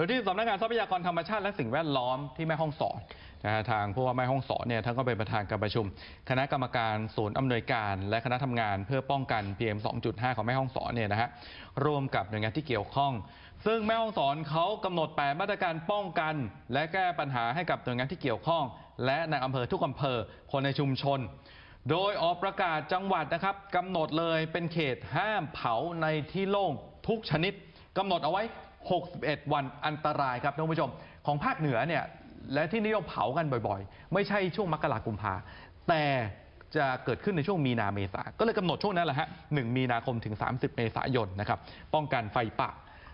โดยที่สำนักงานทรัพยากรธรรมชาติและสิ่งแวดล้อมที่แม่ฮ่องสอนนะฮะทางผู้ว่าแม่ฮ่องสอนเนี่ยท่านก็เป็นประธานการประชุม คณะกรรมการศูนย์อำนวยการและคณะทำงานเพื่อป้องกัน PM 2.5 ของแม่ฮ่องสอนเนี่ยนะฮะร่วมกับหน่วยงานที่เกี่ยวข้อง ซึ่งแม่ฮ่องสอนเขากำหนดแปมาตรการป้องกัน และแก้ปัญหาให้กับหน่วยงานที่เกี่ยวข้อง และในอำเภอทุกอำเภอคนในชุมชนโดยออกประกาศจังหวัดนะครับกำหนดเลยเป็นเขตห้ามเผาในที่โล่งทุกชนิดกำหนดเอาไว้ 61 วันอันตรายครับท่านผู้ชม ของภาคเหนือเนี่ยและที่นิยมเผากันบ่อยๆ ไม่ใช่ช่วงมกรากุมภาแต่จะเกิดขึ้นในช่วงมีนาเมษาก็เลยกำหนดช่วงนั้นแหละฮะ1มีนาคมถึง 30 เมษายนนะครับป้องกันไฟป่า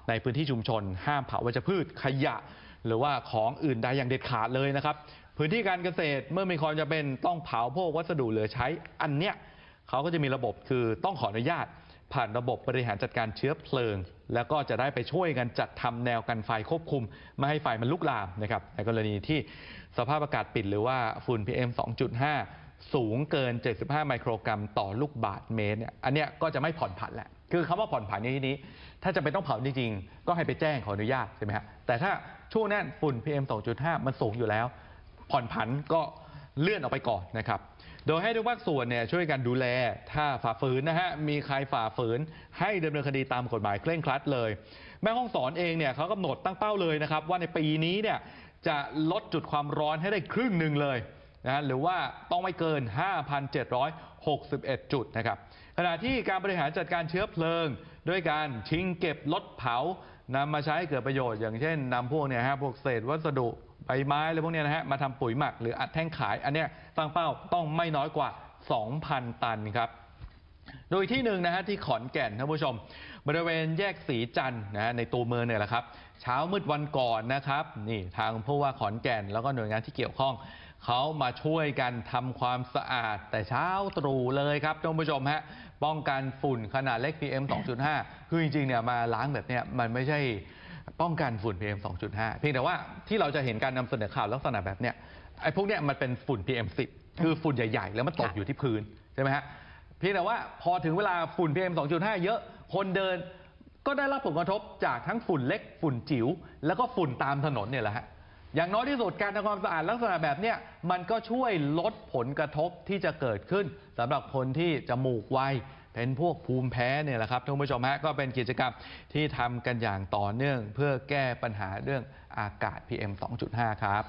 ในพื้นที่ชุมชน ห้ามเผาวัชพืชขยะ หรือว่าของอื่นใดอย่างเด็ดขาดเลยนะครับพื้นที่การเกษตรเมื่อมีความจำเป็นต้องเผาพวกวัสดุเหลือใช้อันเนี้ยเขาก็จะมีระบบคือต้องขออนุญาต ผ่านระบบบริหารจัดการเชื้อเพลิง แล้วก็จะได้ไปช่วยกันจัดทำแนวกันไฟควบคุม ไม่ให้ไฟมันลุกลามนะครับในกรณีที่สภาพอากาศปิดหรือว่าฝุ่น PM 2.5 สูงเกิน 75 ไมโครกรัมต่อลูกบาศก์เมตรเนี่ยอันเนี้ยก็จะไม่ผ่อนผันแหละคือคำว่าผ่อนผันในที่นี้ ถ้าจะเป็นต้องเผาจริงๆ ก็ให้ไปแจ้งขออนุญาตใช่ไหมฮะแต่ถ้าช่วงนั้นฝุ่น PM 2.5 มันสูงอยู่แล้ว ผ่อนผันก็เลื่อนออกไปก่อนนะครับ โดยให้ทุกภาคส่วนเนี่ยช่วยกันดูแล ถ้าฝ่าฝืนนะฮะ มีใครฝ่าฝืน ให้ดำเนินคดีตามกฎหมายเคร่งครัดเลย แม่ห้องสอนเองเนี่ยเขากำหนดตั้งเป้าเลยนะครับ ว่าในปีนี้เนี่ยจะลดจุดความร้อนให้ได้ครึ่งหนึ่งเลยนะหรือว่าต้องไม่เกิน 5,761 จุดนะครับขณะที่การบริหารจัดการเชื้อเพลิง ด้วยการชิงเก็บลดเผานำมาใช้ให้เกิดประโยชน์ อย่างเช่นนำพวกเนี่ยฮะพวกเศษวัสดุ ใบไม้อะไรพวกเนี้ยนะฮะมาทำปุ๋ยหมักหรืออัดแท่งขาย อันเนี้ยตั้งเป้าต้องไม่น้อยกว่า 2,000 ตันครับ โดยที่หนึ่งนะฮะที่ขอนแก่นท่านผู้ชม บริเวณแยกสีจันทร์นะฮะในตัวเมืองเนี่ยแหละครับ เช้ามืดวันก่อนนะครับนี่ทางผู้ว่าขอนแก่นแล้วก็หน่วยงานที่เกี่ยวข้อง เขามาช่วยกันทำความสะอาดแต่เช้าตรู่เลยครับท่านผู้ชมฮะป้องกันฝุ่นขนาดเล็ก PM 2.5 คือจริงๆเนี่ยมาล้างแบบเนี้ยมันไม่ใช่ ป้องกันฝุ่น PM 2.5 เพียงแต่ว่าที่เราจะเห็นการนำเสนอข่าวลักษณะแบบเนี้ยไอ้พวกเนี้ยมันเป็นฝุ่น PM 10 คือฝุ่นใหญ่ๆ แล้วมันตกค่ะ อยู่ที่พื้นใช่ไหมฮะเพียงแต่ว่าพอถึงเวลาฝุ่น PM 2.5 เยอะคนเดินก็ได้รับผลกระทบจากทั้งฝุ่นเล็กฝุ่นจิ๋วแล้วก็ฝุ่นตามถนนเนี่ยแหละฮะอย่างน้อยที่สุดการทำความสะอาดลักษณะแบบเนี้ยมันก็ช่วยลดผลกระทบที่จะเกิดขึ้นสำหรับคนที่จมูกไว เป็นพวกภูมิแพ้เนี่ยแหละครับท่านผู้ชมฮะก็เป็นกิจกรรมที่ทำกันอย่างต่อเนื่อง เพื่อแก้ปัญหาเรื่องอากาศ PM 2.5 ครับ